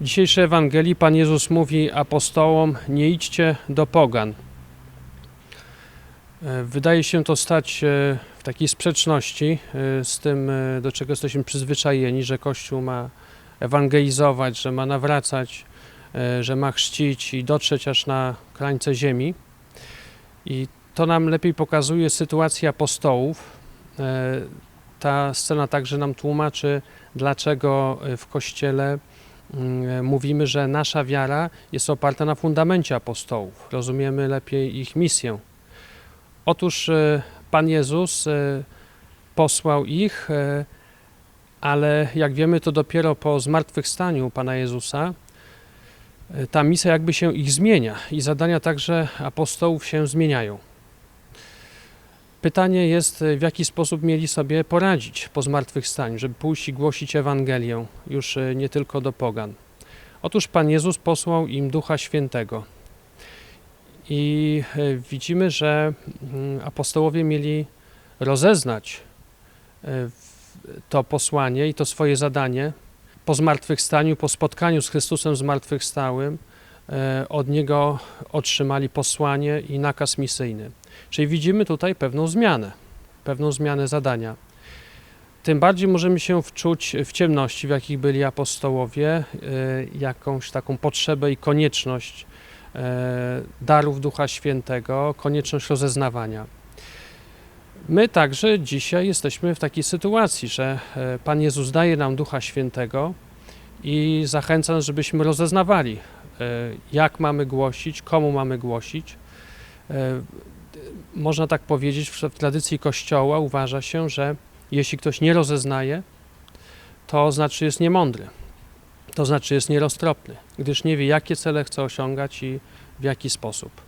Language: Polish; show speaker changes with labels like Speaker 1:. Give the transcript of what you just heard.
Speaker 1: W dzisiejszej Ewangelii Pan Jezus mówi apostołom: Nie idźcie do pogan. E, Wydaje się to stać e, w takiej sprzeczności e, z tym, do czego jesteśmy przyzwyczajeni, że Kościół ma ewangelizować, że ma nawracać, że ma chrzcić i dotrzeć aż na krańce ziemi. I to nam lepiej pokazuje sytuację apostołów. Ta scena także nam tłumaczy, dlaczego w Kościele mówimy, że nasza wiara jest oparta na fundamencie apostołów. Rozumiemy lepiej ich misję. Otóż e, Pan Jezus e, posłał ich, e, ale jak wiemy, to dopiero po zmartwychwstaniu Pana Jezusa ta misja jakby się ich zmienia i zadania także apostołów się zmieniają. Pytanie jest, w jaki sposób mieli sobie poradzić po zmartwychwstaniu, żeby pójść i głosić Ewangelię już e, nie tylko do pogan. Otóż Pan Jezus posłał im Ducha Świętego. I e, widzimy, że mm, apostołowie mieli rozeznać e, to posłanie i to swoje zadanie po zmartwychwstaniu, po spotkaniu z Chrystusem zmartwychwstałym. E, Od Niego otrzymali posłanie i nakaz misyjny. Czyli widzimy tutaj pewną zmianę, pewną zmianę zadania. Tym bardziej możemy się wczuć w ciemności, w jakich byli apostołowie, y, jakąś taką potrzebę i konieczność e, darów Ducha Świętego, konieczność rozeznawania. My także dzisiaj jesteśmy w takiej sytuacji, że e, Pan Jezus daje nam Ducha Świętego i zachęca nas, żebyśmy rozeznawali, e, jak mamy głosić, komu mamy głosić. E, można tak powiedzieć, w tradycji Kościoła uważa się, że jeśli ktoś nie rozeznaje, to znaczy jest niemądry, to znaczy jest nieroztropny, gdyż nie wie, jakie cele chce osiągać i w jaki sposób.